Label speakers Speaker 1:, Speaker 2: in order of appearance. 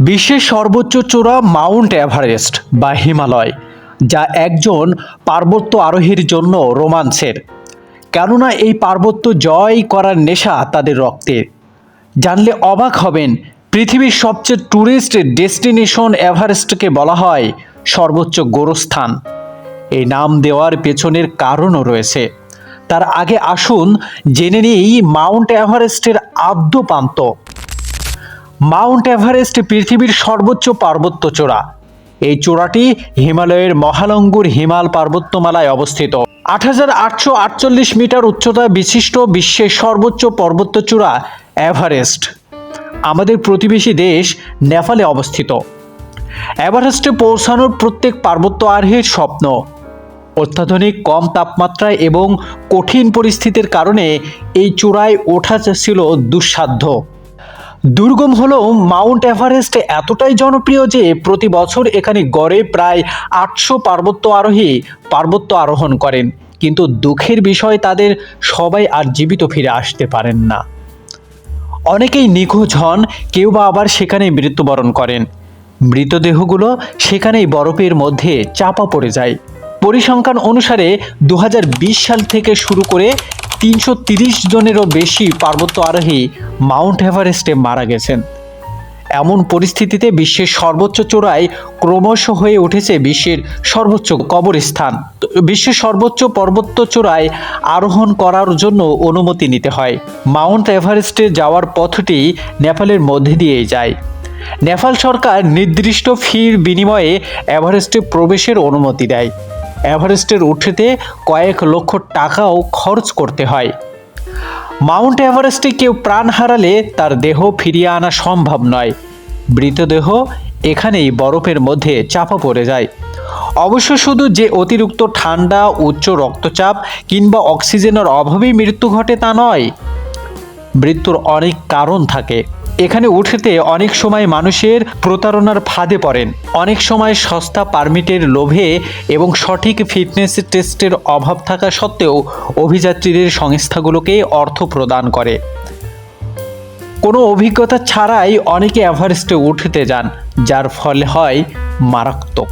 Speaker 1: বিশ্বের সর্বোচ্চ চূড়া মাউন্ট এভারেস্ট বা হিমালয়, যা একজন পার্বত্য আরোহীর জন্য রোমাঞ্চের। কেননা এই পার্বত্য জয় করার নেশা তাদের রক্তে। জানলে অবাক হবেন, পৃথিবীর সবচেয়ে ট্যুরিস্ট ডেস্টিনেশন এভারেস্টকে বলা হয় সর্বোচ্চ গোরস্থান। এই নাম দেওয়ার পেছনের কারণও রয়েছে। তার আগে আসুন জেনে নিই মাউন্ট এভারেস্টের আদ্যপান্ত। মাউন্ট এভারেস্ট পৃথিবীর সর্বোচ্চ পার্বত্য চূড়া। এই চূড়াটি হিমালয়ের মহালঙ্গুর হিমাল পার্বত্যমালায় অবস্থিত। আট হাজার আটশো আটচল্লিশ মিটার উচ্চতা বিশিষ্ট বিশ্বের সর্বোচ্চ পর্বত চূড়া এভারেস্ট। আমাদের প্রতিবেশী দেশ নেপালে অবস্থিত। এভারেস্টে পৌঁছানোর প্রত্যেক পার্বত্য আরোহীর স্বপ্ন। অত্যাধুনিক কম তাপমাত্রায় এবং কঠিন পরিস্থিতির কারণে এই চূড়ায় ওঠা ছিল দুঃসাধ্য। দুর্গম হলেও মাউন্ট এভারেস্ট এতটাই জনপ্রিয় যে প্রতি বছর এখানে গড়ে প্রায় আটশো পার্বত্য আরোহী পার্বত্য আরোহণ করেন। কিন্তু দুঃখের বিষয়, তাদের সবাই আর জীবিত ফিরে আসতে পারেন না। অনেকেই নিখোঁজ হন, কেউ বা আবার সেখানে মৃত্যুবরণ করেন। মৃতদেহগুলো সেখানেই বরফের মধ্যে চাপা পড়ে যায়। পরিসংখ্যান অনুসারে দু হাজার বিশ সাল থেকে শুরু করে তিনশো তিরিশ জনেরও বেশি পার্বত্য আরোহী মাউন্ট এভারেস্টে মারা গেছেন। এমন পরিস্থিতিতে বিশ্বের সর্বোচ্চ চূড়ায় ক্রমশ হয়ে উঠেছে বিশ্বের সর্বোচ্চ কবরস্থান। বিশ্বের সর্বোচ্চ পর্বত্য চূড়ায় আরোহণ করার জন্য অনুমতি নিতে হয়। মাউন্ট এভারেস্টে যাওয়ার পথটি নেপালের মধ্যে দিয়েই যায়। নেপাল সরকার নির্দিষ্ট ফির বিনিময়ে এভারেস্টে প্রবেশের অনুমতি দেয়। এভারেস্টের উঠতে কয়েক লক্ষ টাকাও খরচ করতে হয়। মাউন্ট এভারেস্টে কেউ প্রাণ হারালে তার দেহ ফিরিয়ে আনা সম্ভব নয়। মৃতদেহ এখানেই বরফের মধ্যে চাপা পড়ে যায়। অবশ্য শুধু যে অতিরিক্ত ঠান্ডা, উচ্চ রক্তচাপ কিংবা অক্সিজেনের অভাবেই মৃত্যু ঘটে তা নয়, মৃত্যুর অনেক কারণ থাকে। এখানে উঠতে অনেক সময় মানুষের প্রতারণার ফাঁদে পড়েন। অনেক সময় সস্তা পারমিটের লোভে এবং সঠিক ফিটনেস টেস্টের অভাব থাকা সত্ত্বেও অভিযাত্রীদের সংস্থাগুলোকে অর্থ প্রদান করে। কোনো অভিজ্ঞতা ছাড়াই অনেকে এভারেস্টে উঠতে যান, যার ফলে হয় মারাত্মক।